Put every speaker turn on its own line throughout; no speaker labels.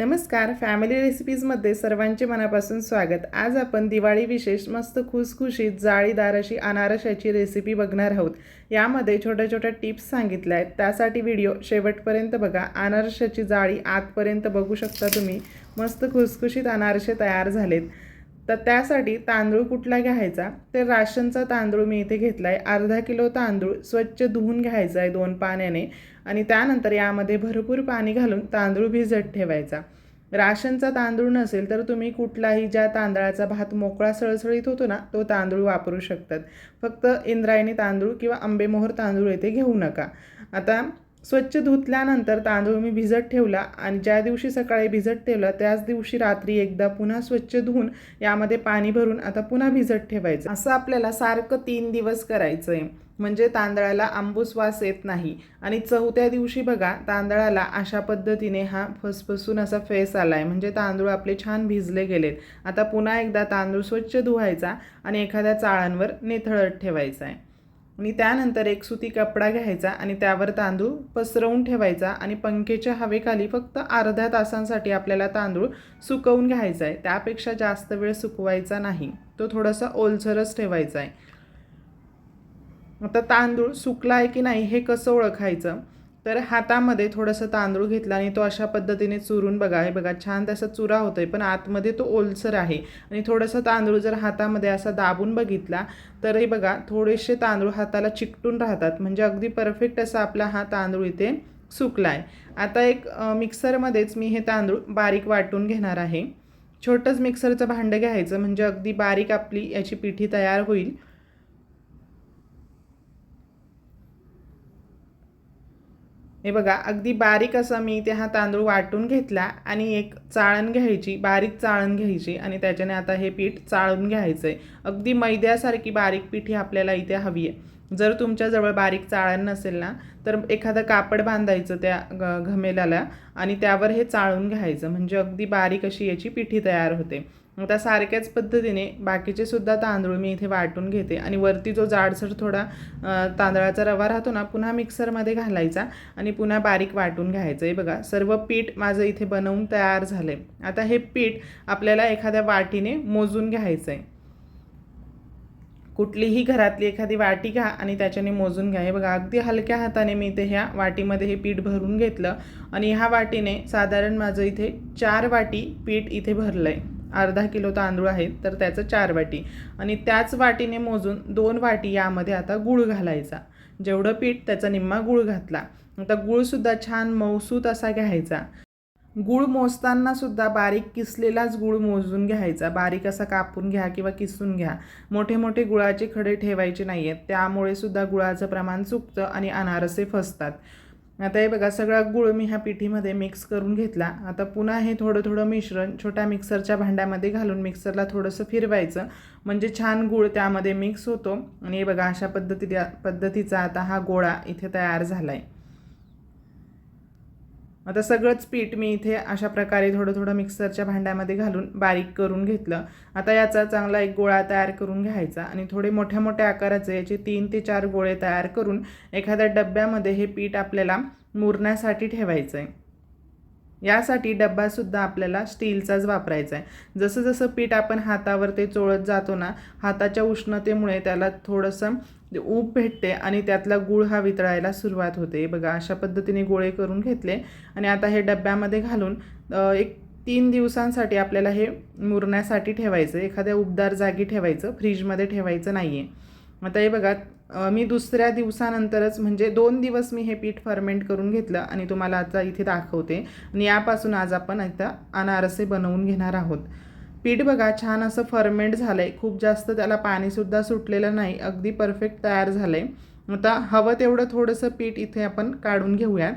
नमस्कार फॅमिली रेसिपीजमध्ये सर्वांचे मनापासून स्वागत. आज आपण दिवाळी विशेष मस्त खुसखुशीत जाळीदार अशी अनारशाची रेसिपी बघणार आहोत. यामध्ये छोट्या छोट्या टिप्स सांगितल्या आहेत. त्यासाठी व्हिडिओ शेवटपर्यंत बघा. अनारशाची जाळी आतपर्यंत बघू शकता तुम्ही. मस्त खुसखुशीत अनारसे तयार झालेत. तर त्यासाठी तांदूळ कुठला घ्यायचा? तर राशनचा तांदूळ मी इथे घेतला आहे अर्धा किलो तांदूळ स्वच्छ धुवून घ्यायचा आहे दोन पाण्याने. आणि त्यानंतर यामध्ये भरपूर पाणी घालून तांदूळ भिजत ठेवायचा. राशनचा तांदूळ नसेल तर तुम्ही कुठलाही ज्या तांदळाचा भात मोकळा सळसळीत होतो ना तो तांदूळ वापरू शकतात. फक्त इंद्रायणी तांदूळ किंवा आंबेमोहर तांदूळ येथे घेऊ नका. आता स्वच्छ धुतल्यानंतर तांदूळ मी भिजत ठेवला आणि ज्या दिवशी सकाळी भिजत ठेवला त्याच दिवशी रात्री एकदा पुन्हा स्वच्छ धुवून यामध्ये पाणी भरून आता पुन्हा भिजत ठेवायचं. असं आपल्याला सारखं तीन दिवस करायचं आहे म्हणजे तांदळाला आंबूस वास येत नाही. आणि चौथ्या दिवशी बघा तांदळाला अशा पद्धतीने हा फसफसून असा फेस आला आहे म्हणजे तांदूळ आपले छान भिजले गेलेत. आता पुन्हा एकदा तांदूळ स्वच्छ धुवायचा आणि एखाद्या चाळांवर नेथळत ठेवायचा आहे आणि त्यानंतर एक सुती कपडा घ्यायचा आणि त्यावर तांदूळ पसरवून ठेवायचा आणि पंखेच्या हवेखाली फक्त अर्ध्या तासांसाठी आपल्याला तांदूळ सुकवून घ्यायचा आहे. त्यापेक्षा जास्त वेळ सुकवायचा नाही. तो थोडासा ओलसरच ठेवायचा आहे. आता तांदूळ सुकला आहे की नाही हे कसं ओळखायचं? तर हातामध्ये थोडंसं तांदूळ घेतला आणि तो अशा पद्धतीने चुरून बघा हे बघा छान तसा चुरा होतोय पण आतमध्ये तो ओलसर आहे. आणि थोडंसं तांदूळ जर हातामध्ये असा दाबून बघितला तरही बघा थोडेसे तांदूळ हाताला चिकटून राहतात. म्हणजे अगदी परफेक्ट असा आपला हा तांदूळ इथे सुकला आहे आता एक मिक्सरमध्येच मी हे तांदूळ बारीक वाटून घेणार आहे. छोटंच मिक्सरचं भांडं घ्यायचं म्हणजे अगदी बारीक आपली याची पिठी तयार होईल. हे बघा अगदी बारीक असा मी इथे हा तांदूळ वाटून घेतला आणि एक चाळण घ्यायची बारीक चाळण घ्यायची आणि त्याच्याने आता हे पीठ चाळून घ्यायचं आहे अगदी मैद्यासारखी बारीक पिठी आपल्याला इथे हवी आहे. जर तुमच्याजवळ बारीक चाळण नसेल ना तर एखादं कापड बांधायचं त्या ग घमेल्याला आणि त्यावर हे चाळून घ्यायचं. म्हणजे अगदी बारीक अशी याची पिठी तयार होते. आता सारख्याच पद्धतीने बाकीचे सुद्धा तांदूळ मी इथे वाटून घेते. आणि वरती जो जाडसर थोडा तांदळाचा रवा राहतो ना पुन्हा मिक्सरमध्ये घालायचा आणि पुन्हा बारीक वाटून घ्यायचं. आहे बघा सर्व पीठ माझं इथे बनवून तयार झालं आहे आता हे पीठ आपल्याला एखाद्या वाटीने मोजून घ्यायचं आहे कुठलीही घरातली एखादी वाटी घ्या आणि त्याच्याने मोजून घ्या. हे बघा अगदी हलक्या हाताने मी इथे ह्या वाटीमध्ये हे पीठ भरून घेतलं आणि ह्या वाटीने साधारण माझं इथे चार वाटी पीठ इथे भरलं आहे अर्धा किलो तांदूळ आहेत तर त्याचं चार वाटी. आणि त्याच वाटीने मोजून दोन वाटी यामध्ये आता गूळ घालायचा. जेवढं पीठ त्याचा निम्मा गूळ घातला. आता गूळसुद्धा छान मौसूत असा घ्यायचा. गूळ मोजताना सुद्धा बारीक किसलेलाच गूळ मोजून घ्यायचा. बारीक असा कापून घ्या किंवा किसून घ्या. मोठे मोठे गुळाचे खडे ठेवायचे नाही आहेत त्यामुळे सुद्धा गुळाचं प्रमाण चुकतं आणि अनारसे फसतात. आता हे बघा सगळा गूळ मी ह्या पिठीमध्ये मिक्स करून घेतला. आता पुन्हा हे थोडं थोडं मिश्रण छोट्या मिक्सरच्या भांड्यामध्ये घालून मिक्सरला थोडंसं फिरवायचं. म्हणजे छान गूळ त्यामध्ये मिक्स होतो. आणि हे बघा अशा पद्धती पद्धतीचा आता हा गोळा इथे तयार झाला आहे आता सगळंच पीठ मी इथे अशा प्रकारे थोडं थोडं मिक्सरच्या भांड्यामध्ये घालून बारीक करून घेतलं. आता याचा चांगला एक गोळा तयार करून घ्यायचा आणि थोडे मोठ्या मोठ्या आकाराचे याचे तीन ते चार गोळे तयार करून एखाद्या डब्यामध्ये हे पीठ आपल्याला मुरण्यासाठी ठेवायचं आहे यासाठी डब्बासुद्धा आपल्याला स्टीलचाच वापरायचा आहे जसं जसं पीठ आपण हातावर ते चोळत जातो ना हाताच्या उष्णतेमुळे त्याला थोडंसं ऊब भेटते आणि त्यातला गूळ हा वितळायला सुरुवात होते. बघा अशा पद्धतीने गोळे करून घेतले आणि आता हे डब्यामध्ये घालून एक तीन दिवसांसाठी आपल्याला हे मुरण्यासाठी ठेवायचं. एखाद्या उबदार जागी ठेवायचं फ्रीजमध्ये ठेवायचं नाही आहे आता हे बघा मी दुसऱ्या दिवसानंतरच म्हणजे दोन दिवस मी हे पीठ फर्मेंट करून घेतलं आणि तुम्हाला आता इथे दाखवते. आणि यापासून आज आपण आता अनारसे बनवून घेणार आहोत. पीठ बघा छान असं फर्मेंट झालं आहे खूप जास्त त्याला पाणीसुद्धा सुटलेलं नाही. अगदी परफेक्ट तयार झालं आहे आता हवं तेवढं थोडंसं पीठ इथे आपण काढून घेऊयात.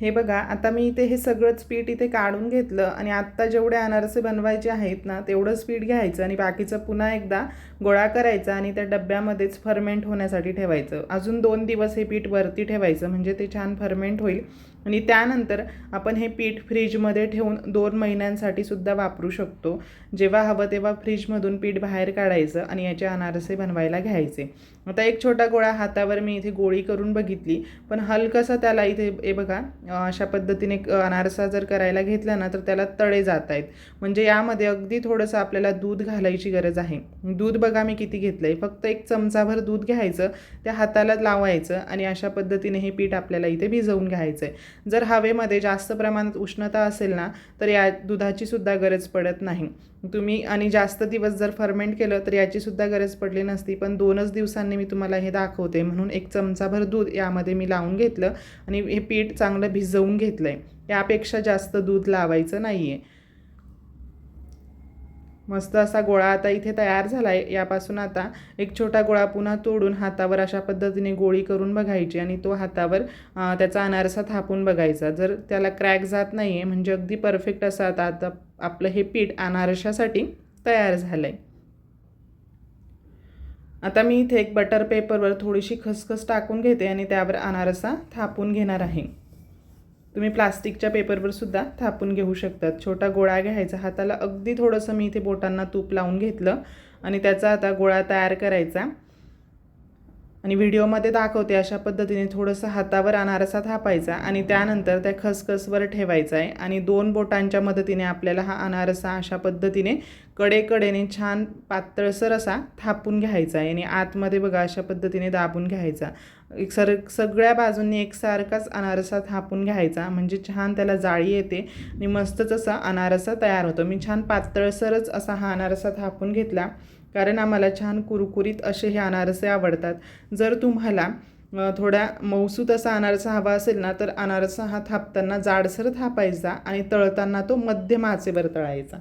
हे बघा आता मी इथे हे सगळंच पीठ इथे काढून घेतलं आणि आत्ता जेवढे अनारसे बनवायचे आहेत ना तेवढंच पीठ घ्यायचं आणि बाकीचं पुन्हा एकदा गोळा करायचा आणि त्या डब्यामध्येच फर्मेंट होण्यासाठी ठेवायचं. अजून दोन दिवस हे पीठ वरती ठेवायचं म्हणजे ते छान फर्मेंट होईल. आणि त्यानंतर आपण हे पीठ फ्रीजमध्ये ठेवून दोन महिन्यांसाठी सुद्धा वापरू शकतो. जेव्हा हवं तेव्हा फ्रीजमधून पीठ बाहेर काढायचं आणि याचे अनारसे बनवायला घ्यायचे. आता एक छोटा गोळा हातावर मी इथे गोळी करून बघितली पण हलकसा त्याला इथे हे बघा अशा पद्धतीने अनारसा जर करायला घेतला ना तर त्याला तळे जात आहेत. म्हणजे यामध्ये अगदी थोडंसं आपल्याला दूध घालायची गरज आहे. दूध बघा मी किती घेतलं आहे फक्त एक चमचाभर दूध घ्यायचं त्या हाताला लावायचं आणि अशा पद्धतीने हे पीठ आपल्याला इथे भिजवून घ्यायचं आहे जर हवेमध्ये जास्त प्रमाणात उष्णता असेल ना तर या दुधाची सुद्धा गरज पडत नाही. तुम्ही आणि जास्त दिवस जर फर्मेंट केलं तर याची सुद्धा गरज पडली नसती. पण दोनच दिवसांनी मी तुम्हाला हे दाखवते. म्हणून एक चमचाभर दूध यामध्ये मी लावून घेतलं आणि हे पीठ चांगलं भिजवून घेतलं आहे यापेक्षा जास्त दूध लावायचं नाही आहे मस्त असा गोळा आता इथे तयार झाला आहे यापासून आता एक छोटा गोळा पुन्हा तोडून हातावर अशा पद्धतीने गोळी करून बघायची आणि तो हातावर त्याचा अनारसा थापून बघायचा. जर त्याला क्रॅक जात नाही आहे म्हणजे अगदी परफेक्ट असं आता आता आपलं हे पीठ अनारशासाठी तयार झालं आहे आता मी इथे एक बटर पेपरवर थोडीशी खसखस टाकून घेते आणि त्यावर अनारसा थापून घेणार आहे. तुम्ही प्लास्टिकच्या पेपरवरसुद्धा थापून घेऊ शकतात. छोटा गोळा घ्यायचा. हाताला अगदी थोडंसं मी इथे बोटांना तूप लावून घेतलं आणि त्याचा आता गोळा तयार करायचा. आणि व्हिडिओमध्ये दाखवते अशा पद्धतीने थोडंसं हातावर अनारसा थापायचा आणि त्यानंतर त्या खसखसवर ठेवायचा आहे. आणि दोन बोटांच्या मदतीने आपल्याला हा अनारसा अशा पद्धतीने कडेकडेने छान पातळसर असा थापून घ्यायचा आहे. आणि आतमध्ये बघा अशा पद्धतीने दाबून घ्यायचा. एक सर सगळ्या बाजूंनी एकसारखाच अनारसा थापून घ्यायचा. म्हणजे छान त्याला जाळी येते आणि मस्तच असा अनारसा तयार होतो. मी छान पातळसरच असा हा अनारसा थापून घेतला. कारण आम्हाला छान कुरकुरीत असे हे अनारसे आवडतात. जर तुम्हाला थोड्या मौसूत असा अनारसा हवा असेल ना तर अनारसा हा थापताना जाडसर थापायचा आणि तळताना तो मध्यम आचेवर तळायचा.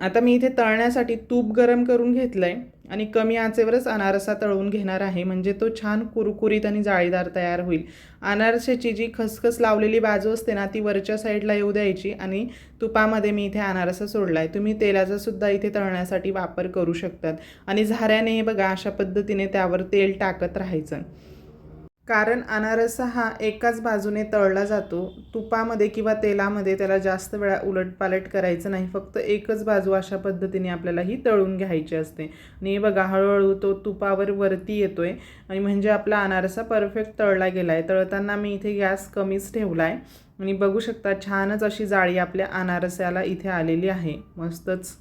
आता मी इथे तळण्यासाठी तूप गरम करून घेतलं आहे आणि कमी आचेवरच अनारसा तळून घेणार आहे. म्हणजे तो छान कुरकुरीत आणि जाळीदार तयार होईल. अनारशाची जी खसखस लावलेली बाजू असते ना ती वरच्या साईडला येऊ द्यायची आणि तुपामध्ये मी इथे अनारसा सोडला आहे तुम्ही तेलाचासुद्धा इथे तळण्यासाठी वापर करू शकतात. आणि झाऱ्याने बघा अशा पद्धतीने त्यावर तेल टाकत राहायचं. कारण अनारसा हा एकाच बाजूने तळला जातो. तुपामध्ये किंवा तेलामध्ये त्याला जास्त वेळा उलटपालट करायचं नाही. फक्त एकच बाजू अशा पद्धतीने आपल्याला ही तळून घ्यायची असते. आणि हे बघा हळूहळू तो तुपावर वरती येतो आहे आणि म्हणजे आपला अनारसा परफेक्ट तळला गेला आहे तळताना मी इथे गॅस कमीच ठेवला आहे आणि बघू शकता छानच अशी जाळी आपल्या अनारस्याला इथे आलेली आहे. मस्तच.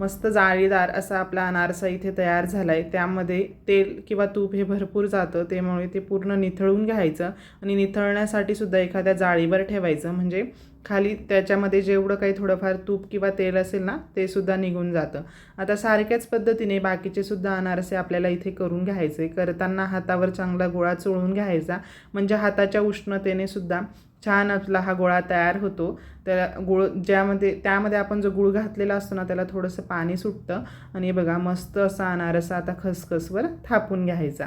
मस्त जाळीदार असा आपला अनारसा इथे तयार झाला आहे त्यामध्ये तेल किंवा तूप हे भरपूर जातं. त्यामुळे ते पूर्ण निथळून घ्यायचं आणि निथळण्यासाठी सुद्धा एखाद्या जाळीवर ठेवायचं. म्हणजे खाली त्याच्यामध्ये जेवढं काही थोडंफार तूप किंवा तेल असेल ना ते सुद्धा निघून जातं. आता सारख्याच पद्धतीने बाकीचे सुद्धा अनारसे आपल्याला इथे करून घ्यायचे. करताना हातावर चांगला गोळा चोळून घ्यायचा. म्हणजे हाताच्या उष्णतेने सुद्धा छान आपला हा गोळा तयार होतो. त्याला गुळ ज्यामध्ये त्यामध्ये आपण जो गुळ घातलेला असतो ना त्याला थोडंसं पाणी सुटतं. आणि बघा मस्त असा अनारसा आता खसखसवर थापून घ्यायचा.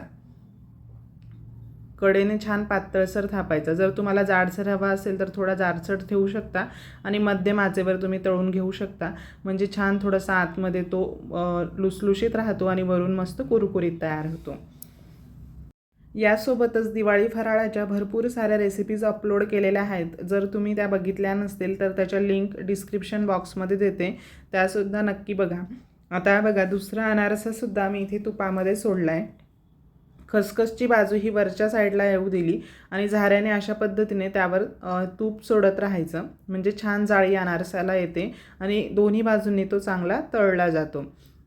कडेने छान पातळसर थापायचा. जर तुम्हाला जाडसर हवा असेल तर थोडा जाडसर ठेवू शकता. आणि मध्यम आचेवर तुम्ही तळून घेऊ शकता. म्हणजे छान थोडासा आतमध्ये तो लुसलुशीत राहतो आणि वरून मस्त कुरकुरीत तयार होतो. यासोबतच दिवाळी फराळाच्या भरपूर साऱ्या रेसिपीज अपलोड केलेल्या आहेत. जर तुम्ही त्या बघितल्या नसतील तर त्याच्या लिंक डिस्क्रिप्शन बॉक्समध्ये देते. त्यासुद्धा नक्की बघा. आता बघा दुसरा अनारसासुद्धा मी इथे तुपामध्ये सोडला आहे खसखसची बाजू ही वरच्या साईडला येऊ दिली आणि झाऱ्याने अशा पद्धतीने त्यावर तूप सोडत राहायचं. म्हणजे छान जाळी अनारसाला येते आणि दोन्ही बाजूंनी तो चांगला तळला जातो.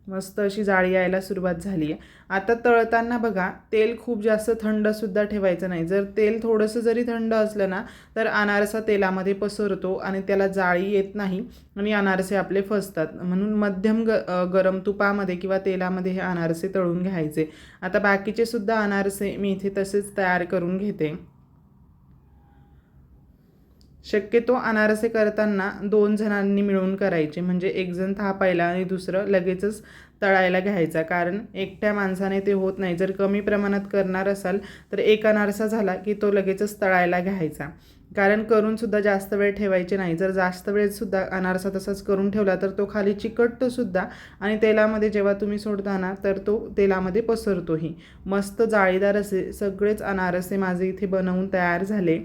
मस्त अशी जाळी यायला सुरुवात झाली आहे. आता तळताना बघा तेल खूप जास्त थंडसुद्धा ठेवायचं नाही. जर तेल थोडंसं जरी थंड असलं ना तर अनारसा तेलामध्ये पसरतो आणि त्याला जाळी येत नाही आणि अनारसे आपले फसतात. म्हणून मध्यम ग गरम तुपामध्ये किंवा तेलामध्ये हे अनारसे तळून घ्यायचे. आता बाकीचे सुद्धा अनारसे मी इथे तसेच तयार करून घेते. शक्यतो अनारसे करताना दोन जणांनी मिळून करायचे. म्हणजे एक जण थापायला आणि दुसरं लगेचच तळायला घ्यायचा. कारण एकट्या माणसाने ते होत नाही. जर कमी प्रमाणात करणार असाल तर एक अनारसा झाला की तो लगेचच तळायला घ्यायचा. कारण करूनसुद्धा जास्त वेळ ठेवायचे नाही. जर जास्त वेळसुद्धा अनारसा तसाच करून ठेवला तर तो खाली चिकटतोसुद्धा आणि तेलामध्ये जेव्हा तुम्ही सोडता ना तर तो तेलामध्ये पसरतोही. मस्त जाळीदार असे सगळेच अनारसे माझे इथे बनवून तयार झाले.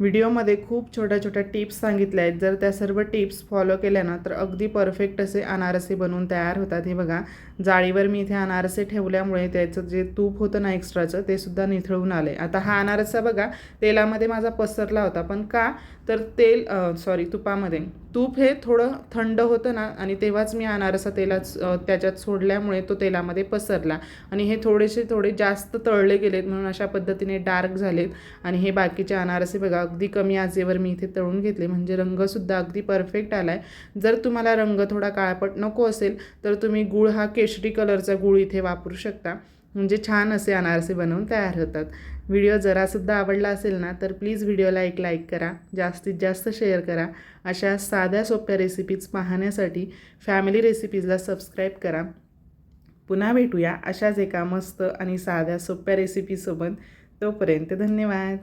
व्हिडिओमध्ये खूप छोट्या छोट्या टिप्स सांगितल्या आहेत. जर त्या सर्व टिप्स फॉलो केल्या ना तर अगदी परफेक्ट असे अनारसे बनवून तयार होतात. हे बघा जाळीवर मी इथे अनारसे ठेवल्यामुळे त्याचं जे तूप होतं ना एक्स्ट्राचं ते सुद्धा निथळून आले आता हा अनारसा बघा तेलामध्ये माझा पसरला होता. पण का? तर तेल सॉरी तुपामध्ये. तूप हे थोडं थंड होतं ना आणि तेव्हाच मी अनारसा तेलाच त्याच्यात सोडल्यामुळे तो तेलामध्ये पसरला. आणि हे थोडेसे थोडे जास्त तळले गेलेत म्हणून अशा पद्धतीने डार्क झालेत. आणि हे बाकीचे अनारसे बघा अगदी कमी आचेवर मी इथे तळून घेतले. म्हणजे रंगसुद्धा अगदी परफेक्ट आला आहे जर तुम्हाला रंग थोडा काळपट नको असेल तर तुम्ही गूळ हा केशरी कलरचा गूळ इथे वापरू शकता. म्हणजे छान असे अनारसे बनवून तयार होतात. व्हिडिओ जरासुद्धा आवडला असेल ना तर प्लीज व्हिडिओला एक लाईक करा जास्तीत जास्त शेअर करा. अशा साध्या सोप्या रेसिपीज पाहण्यासाठी फॅमिली रेसिपीजला सबस्क्राईब करा. पुन्हा भेटूया अशाच एका मस्त आणि साध्या सोप्या रेसिपीसोबत तोपर्यंत धन्यवाद.